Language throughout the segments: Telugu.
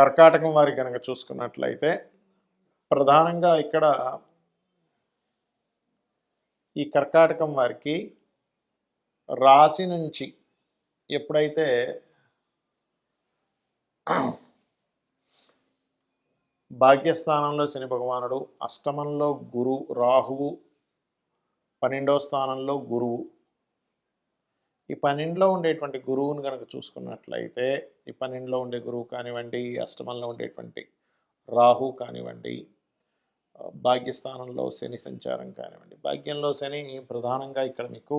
కర్కాటకం వారి కనుక చూసుకున్నట్లయితే ప్రధానంగా ఇక్కడ ఈ కర్కాటకం వారికి రాశి నుంచి ఎప్పుడైతే భాగ్యస్థానంలో శని భగవానుడు అష్టమంలో గురు రాహువు పన్నెండవ స్థానంలో గురువు ఈ పన్నెండులో ఉండేటువంటి గురువును కనుక చూసుకున్నట్లయితే ఈ పన్నెండులో ఉండే గురువు కానివ్వండి అష్టమంలో ఉండేటువంటి రాహు కానివ్వండి భాగ్యస్థానంలో శని సంచారం కానివ్వండి. భాగ్యంలో శని ప్రధానంగా ఇక్కడ మీకు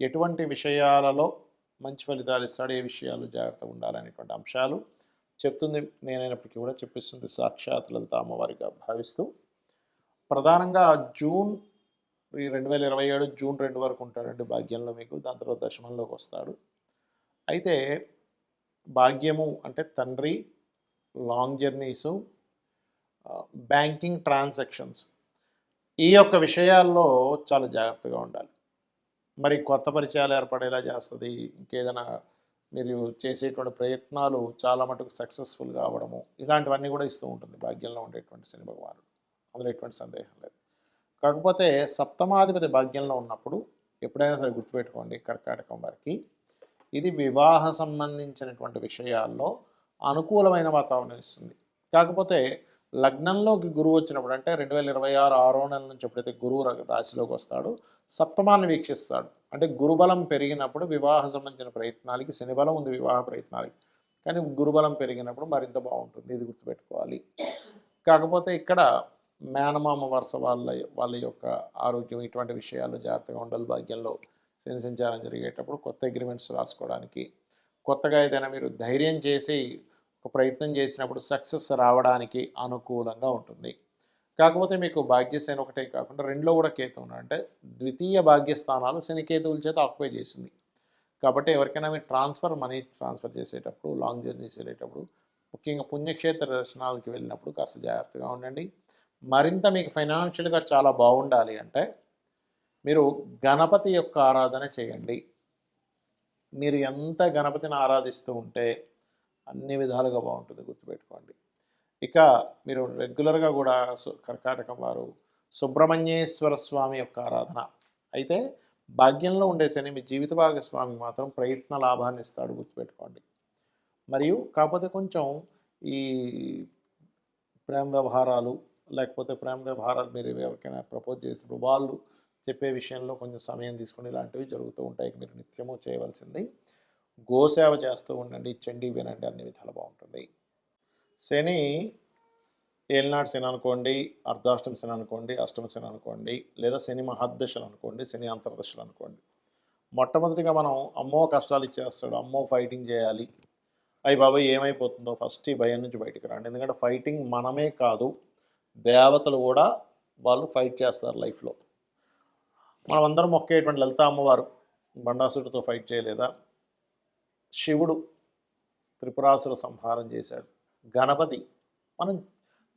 ఎటువంటి విషయాలలో మంచి ఫలితాలు ఇస్తాడు ఏ విషయాలు జాగ్రత్తగా ఉండాలనేటువంటి అంశాలు చెప్తుంది. నేనైనప్పటికీ కూడా చెప్పిస్తుంది సాక్షాత్ లలిత అమ్మవారిగా భావిస్తూ. ప్రధానంగా జూన్ ఈ రెండు వేల ఇరవై ఏడు జూన్ రెండు వరకు ఉంటాడండి భాగ్యంలో మీకు దాని తర్వాత దశమంలోకి వస్తాడు. అయితే భాగ్యము అంటే తండ్రి లాంగ్ జర్నీసు బ్యాంకింగ్ ట్రాన్సాక్షన్స్. ఈ యొక్క విషయాల్లో చాలా జాగ్రత్తగా ఉండాలి. మరి కొత్త పరిచయాలు ఏర్పడేలా చేస్తుంది ఇంకేదైనా మీరు చేసేటువంటి ప్రయత్నాలు చాలా మటుకు సక్సెస్ఫుల్ కావడము ఇలాంటివన్నీ కూడా ఇస్తూ ఉంటుంది. భాగ్యంలో ఉండేటువంటి శని భగవానుడు. అందులో ఎటువంటి సందేహం లేదు. కాకపోతే సప్తమాధిపతి భాగ్యంలో ఉన్నప్పుడు ఎప్పుడైనా సరే గుర్తుపెట్టుకోండి కర్కాటకం వారికి. ఇది వివాహ సంబంధించినటువంటి విషయాల్లో అనుకూలమైన వాతావరణం ఇస్తుంది. కాకపోతే లగ్నంలోకి గురువు వచ్చినప్పుడు అంటే రెండు వేల ఇరవై ఆరు ఆరో నెల నుంచి ఎప్పుడైతే గురువు రాశిలోకి వస్తాడు సప్తమాన్ని వీక్షిస్తాడు. అంటే గురుబలం పెరిగినప్పుడు వివాహ సంబంధించిన ప్రయత్నాలకి శనిబలం ఉంది వివాహ ప్రయత్నాలకి. కానీ గురుబలం పెరిగినప్పుడు మరింత బాగుంటుంది. ఇది గుర్తుపెట్టుకోవాలి. కాకపోతే ఇక్కడ మేనమామ వరుస వాళ్ళ వాళ్ళ యొక్క ఆరోగ్యం ఇటువంటి విషయాలు జాగ్రత్తగా ఉండాలి. భాగ్యంలో శని సంచారం జరిగేటప్పుడు కొత్త అగ్రిమెంట్స్ రాసుకోవడానికి. కొత్తగా ఏదైనా మీరు ధైర్యం చేసి ఒక ప్రయత్నం చేసినప్పుడు సక్సెస్ రావడానికి అనుకూలంగా ఉంటుంది. కాకపోతే మీకు భాగ్యశని ఒకటే కాకుండా రెండులో కూడా కేతు ఉన్నాడు అంటే ద్వితీయ భాగ్యస్థానాలు శనికేతువుల చేత ఆక్యుపై చేసింది. కాబట్టి ఎవరికైనా మీరు ట్రాన్స్ఫర్ మనీ ట్రాన్స్ఫర్ చేసేటప్పుడు లాంగ్ జర్నీస్ వెళ్ళేటప్పుడు ముఖ్యంగా పుణ్యక్షేత్ర దర్శనాలకి వెళ్ళినప్పుడు కాస్త జాగ్రత్తగా ఉండండి. మరింత మీకు ఫైనాన్షియల్గా చాలా బాగుండాలి అంటే మీరు గణపతి యొక్క ఆరాధన చేయండి. మీరు ఎంత గణపతిని ఆరాధిస్తూ ఉంటే అన్ని విధాలుగా బాగుంటుంది గుర్తుపెట్టుకోండి. ఇక మీరు రెగ్యులర్గా కూడా సు- కర్కాటకం వారు సుబ్రహ్మణ్యేశ్వర స్వామి యొక్క ఆరాధన. అయితే భాగ్యంలో ఉండే శని మీ జీవిత భాగస్వామి మాత్రం ప్రయత్న లాభాన్ని ఇస్తాడు గుర్తుపెట్టుకోండి. మరియు కాకపోతే కొంచెం ఈ ప్రేమ వ్యవహారాలు లేకపోతే ప్రేమ వ్యవహారాలు మీరు ఎవరికైనా ప్రపోజ్ చేసినప్పుడు వాళ్ళు చెప్పే విషయంలో కొంచెం సమయం తీసుకుని ఇలాంటివి జరుగుతూ ఉంటాయి. మీరు నిత్యము చేయవలసింది గోసేవ చేస్తూ ఉండండి. చండీ వినండి. అన్ని విధాలు బాగుంటుంది. శని ఏలినాడు శని అనుకోండి అర్ధాష్టమి శని అనుకోండి అష్టమ శని అనుకోండి లేదా శని మహాదశలు అనుకోండి శని అంతర్దశలు అనుకోండి. మొట్టమొదటిగా మనం అమ్మో కష్టాలు ఇచ్చేస్తాడు. అమ్మో ఫైటింగ్ చేయాలి. అయ్యి బాబాయ్ ఏమైపోతుందో ఫస్ట్ ఈ భయం నుంచి బయటికి రండి. ఎందుకంటే ఫైటింగ్ మనమే కాదు. దేవతలు కూడా వాళ్ళు ఫైట్ చేస్తారు లైఫ్లో. మనం అందరం మొక్కేటువంటి లలిత అమ్మవారు బండాసుడితో ఫైట్ చేయలేదా? శివుడు త్రిపురాసుర సంహారం చేశాడు. గణపతి మనం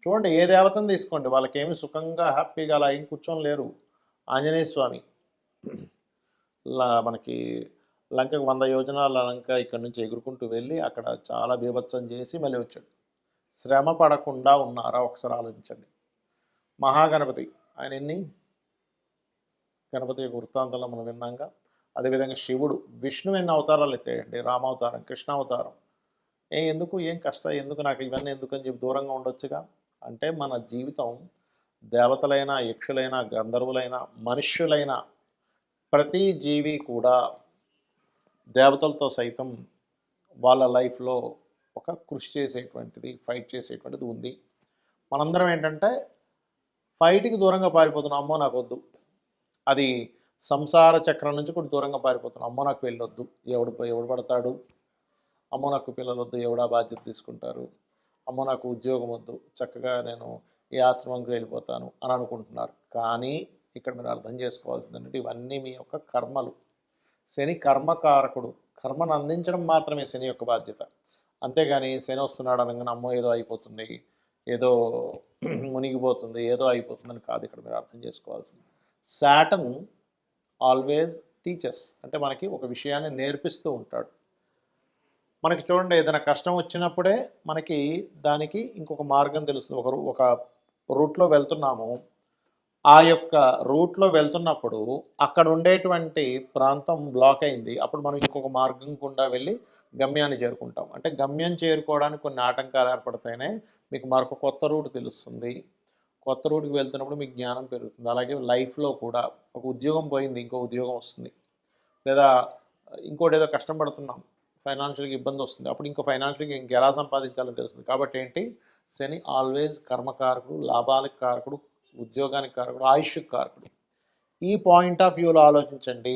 చూడండి ఏ దేవతను తీసుకోండి వాళ్ళకేమి సుఖంగా హ్యాపీగా అలా ఏం కూర్చొని లేరు. ఆంజనేయ స్వామి లా మనకి లంకకు వంద యోజనాల లంక ఇక్కడి నుంచి ఎగురుకుంటూ వెళ్ళి అక్కడ చాలా బీభత్సం చేసి మళ్ళీ వచ్చాడు. శ్రమ పడకుండా ఉన్నారా? ఒకసారి ఆలోచించండి. మహాగణపతి ఆయన ఎన్ని? గణపతి యొక్క వృత్తాంతంలో మనం విన్నాక అదేవిధంగా శివుడు విష్ణు ఎన్ని అవతారాలు ఎత్తాయండి? రామావతారం కృష్ణావతారం. ఏ ఎందుకు? ఏం కష్టం? ఎందుకు? నాకు ఇవన్నీ ఎందుకు అని చెప్పి దూరంగా ఉండొచ్చుగా? అంటే మన జీవితం దేవతలైనా యక్షులైనా గంధర్వులైనా మనుష్యులైనా ప్రతి జీవి కూడా దేవతలతో సైతం వాళ్ళ లైఫ్లో ఒక కృషి చేసేటువంటిది ఫైట్ చేసేటువంటిది ఉంది. మనందరం ఏంటంటే ఫైట్కి దూరంగా పారిపోతున్నాం. అమ్మో నాకు వద్దు. అది సంసార చక్రం నుంచి కూడా దూరంగా పారిపోతున్నాం. అమ్మో నాకు వెళ్ళొద్దు. ఎవడు ఎవడు పడతాడు? అమ్మో నాకు పిల్లలు వద్దు ఎవడా బాధ్యత తీసుకుంటారు? అమ్మో నాకు ఉద్యోగం వద్దు. చక్కగా నేను ఈ ఆశ్రమంకి వెళ్ళిపోతాను అని అనుకుంటున్నారు. కానీ ఇక్కడ మీరు అర్థం చేసుకోవాల్సింది ఏంటంటే ఇవన్నీ మీ యొక్క కర్మలు. శని కర్మకారకుడు. కర్మను అందించడం మాత్రమే శని యొక్క బాధ్యత. అంతేగాని శని వస్తున్నాడు అనగానే అమ్మో ఏదో అయిపోతుంది. ఏదో మునిగిపోతుంది ఏదో అయిపోతుందని కాదు ఇక్కడ మీరు అర్థం చేసుకోవాల్సింది. Satan always teachers. అంటే మనకి ఒక విషయాన్ని నేర్పిస్తూ ఉంటాడు. మనకి చూడండి ఏదైనా కష్టం వచ్చినప్పుడే మనకి దానికి ఇంకొక మార్గం తెలుస్తుంది. ఒక రూ- ఒక రూట్లో వెళ్తున్నాము. ఆ యొక్క రూట్లో వెళ్తున్నప్పుడు అక్కడ ఉండేటువంటి ప్రాంతం బ్లాక్ అయింది. అప్పుడు మనం ఇంకొక మార్గం గుండా వెళ్ళి గమ్యాన్ని చేరుకుంటాం. అంటే గమ్యం చేరుకోవడానికి కొన్ని ఆటంకాలు ఏర్పడితేనే మీకు మరొక కొత్త రూట్ తెలుస్తుంది. కొత్త రూట్కి వెళ్తున్నప్పుడు మీకు జ్ఞానం పెరుగుతుంది. అలాగే లైఫ్లో కూడా ఒక ఉద్యోగం పోయింది ఇంకో ఉద్యోగం వస్తుంది. లేదా ఇంకోటి ఏదో కష్టం పడుతున్నాం ఫైనాన్షియల్గా ఇబ్బంది వస్తుంది. అప్పుడు ఇంకో ఫైనాన్షియల్గా ఇంకెలా సంపాదించాలని తెలుస్తుంది. కాబట్టి ఏంటి? శని ఆల్వేస్ కర్మకారకుడు లాభాలకు కారకుడు ఉద్యోగానికి కారకుడు ఆయుష్కి కారకుడు. ఈ పాయింట్ ఆఫ్ వ్యూలో ఆలోచించండి.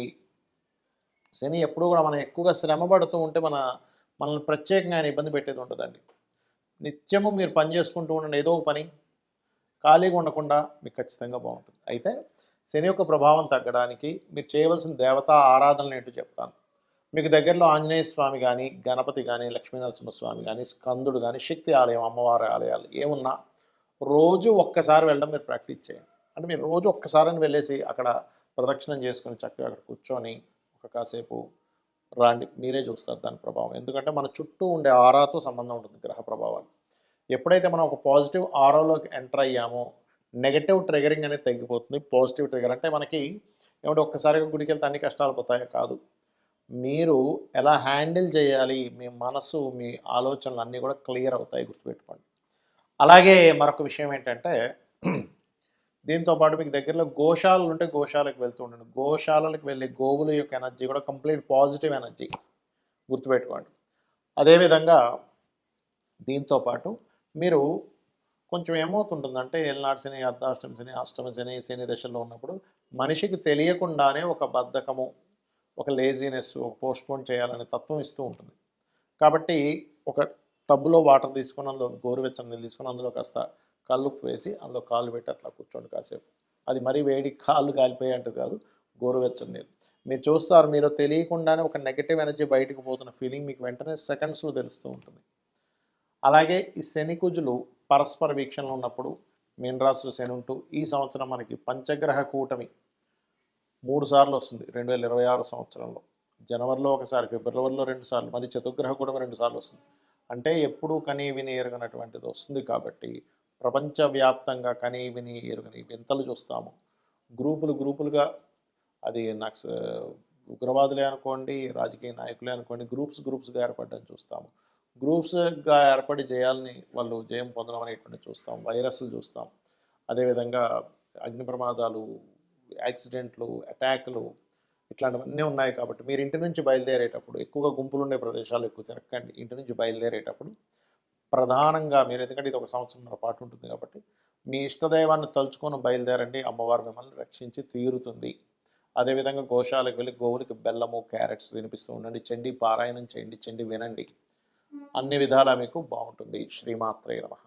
శని ఎప్పుడు కూడా మనం ఎక్కువగా శ్రమ పడుతూ ఉంటే మన మనల్ని ప్రత్యేకంగా ఆయన ఇబ్బంది పెట్టేది ఉంటుందండి నిత్యము మీరు పని చేసుకుంటూ ఉండండి ఏదో ఒక పని. ఖాళీగా ఉండకుండా మీకు ఖచ్చితంగా బాగుంటుంది. అయితే శని యొక్క ప్రభావం తగ్గడానికి మీరు చేయవలసిన దేవతా ఆరాధనలు ఏంటో చెప్తాను. మీకు దగ్గరలో ఆంజనేయ స్వామి కానీ గణపతి కానీ లక్ష్మీనరసింహస్వామి కానీ స్కందుడు కానీ శక్తి ఆలయం అమ్మవారి ఆలయాలు ఏమున్నా రోజు ఒక్కసారి వెళ్ళడం మీరు ప్రాక్టీస్ చేయండి. అంటే మీరు రోజు ఒక్కసారి వెళ్ళేసి అక్కడ ప్రదక్షిణం చేసుకొని చక్కగా అక్కడ కూర్చొని ఒక కాసేపు రాండి. మీరే చూస్తారు దాని ప్రభావం. ఎందుకంటే మన చుట్టూ ఉండే ఆరాతో సంబంధం ఉంటుంది గ్రహ ప్రభావాలు. ఎప్పుడైతే మనం ఒక పాజిటివ్ ఆరోలోకి ఎంటర్ అయ్యామో నెగటివ్ ట్రిగరింగ్ అనేది తగ్గిపోతుంది. పాజిటివ్ ట్రిగర్ అంటే మనకి ఏమంటే ఒక్కసారిగా గుడికి వెళ్తే అన్ని కష్టాలు పోతాయో కాదు. మీరు ఎలా హ్యాండిల్ చేయాలి మీ మనసు మీ ఆలోచనలు అన్నీ కూడా క్లియర్ అవుతాయి గుర్తుపెట్టుకోండి. అలాగే మరొక విషయం ఏంటంటే దీంతో పాటు మీకు దగ్గరలో గోశాలలు ఉంటే గోశాలకు వెళ్తూ ఉండండి. గోశాలలకు వెళ్ళే గోవుల యొక్క ఎనర్జీ కూడా కంప్లీట్ పాజిటివ్ ఎనర్జీ గుర్తుపెట్టుకోండి. అదేవిధంగా దీంతో పాటు మీరు కొంచెం ఏమవుతుంటుందంటే ఏళ్ళనాడు శని అర్ధాష్టమి శని అష్టమ శని శని దశలో ఉన్నప్పుడు మనిషికి తెలియకుండానే ఒక బద్ధకము ఒక లేజినెస్ ఒక పోస్ట్పోన్ చేయాలనే తత్వం ఇస్తూ ఉంటుంది. కాబట్టి ఒక టబ్బులో వాటర్ తీసుకొని అందులో గోరువెచ్చని నీళ్ళు తీసుకొని అందులో కాస్త కళ్ళు వేసి అందులో కాళ్ళు పెట్టి అట్లా కూర్చోండి కాసేపు. అది మరీ వేడి కాళ్ళు కాలిపోయే కాదు గోరువెచ్చని నీళ్ళు. మీరు చూస్తారు మీరు తెలియకుండానే ఒక నెగటివ్ ఎనర్జీ బయటకు పోతున్న ఫీలింగ్ మీకు వెంటనే సెకండ్స్లో తెలుస్తూ ఉంటుంది. అలాగే ఈ శనికుజులు పరస్పర వీక్షణలో ఉన్నప్పుడు మీనరాశిలో శని ఉంటూ ఈ సంవత్సరం మనకి పంచగ్రహ కూటమి మూడు సార్లు వస్తుంది రెండు వేల ఇరవై ఆరు సంవత్సరంలో. జనవరిలో ఒకసారి ఫిబ్రవరిలో రెండు సార్లు మరి చతుర్గ్రహ కూటమి రెండు సార్లు వస్తుంది. అంటే ఎప్పుడూ కనీ విని ఎరగనటువంటిది వస్తుంది కాబట్టి ప్రపంచవ్యాప్తంగా కనీ విని ఎరుగని వింతలు చూస్తాము. గ్రూపులు గ్రూపులుగా అది నక్స ఉగ్రవాదులే అనుకోండి రాజకీయ నాయకులే అనుకోండి గ్రూప్స్ గ్రూప్స్గా ఏర్పడడం చూస్తాము. గ్రూప్స్గా ఏర్పడి జయాల్ని వాళ్ళు జయం పొందడం అనేటువంటి చూస్తాం. వైరస్లు చూస్తాం. అదేవిధంగా అగ్ని ప్రమాదాలు యాక్సిడెంట్లు అటాక్లు ఇట్లాంటివన్నీ ఉన్నాయి కాబట్టి మీరు ఇంటి నుంచి బయలుదేరేటప్పుడు ఎక్కువగా గుంపులు ఉండే ప్రదేశాలు ఎక్కువ తిరగండి ఇంటి నుంచి బయలుదేరేటప్పుడు ప్రధానంగా మీరు ఎందుకంటే ఇది ఒక సంవత్సరం పాటు ఉంటుంది కాబట్టి మీ ఇష్టదైవాన్ని తలుచుకొని బయలుదేరండి. అమ్మవారు మిమ్మల్ని రక్షించి తీరుతుంది. అదేవిధంగా గోశాలకు వెళ్ళి గోవులకి బెల్లము క్యారెట్స్ తినిపిస్తూ ఉండండి. చెండి పారాయణం చేయండి. చండి వినండి. అన్ని విధాలా మీకు బాగుంటుంది. శ్రీమాత్రే నమః.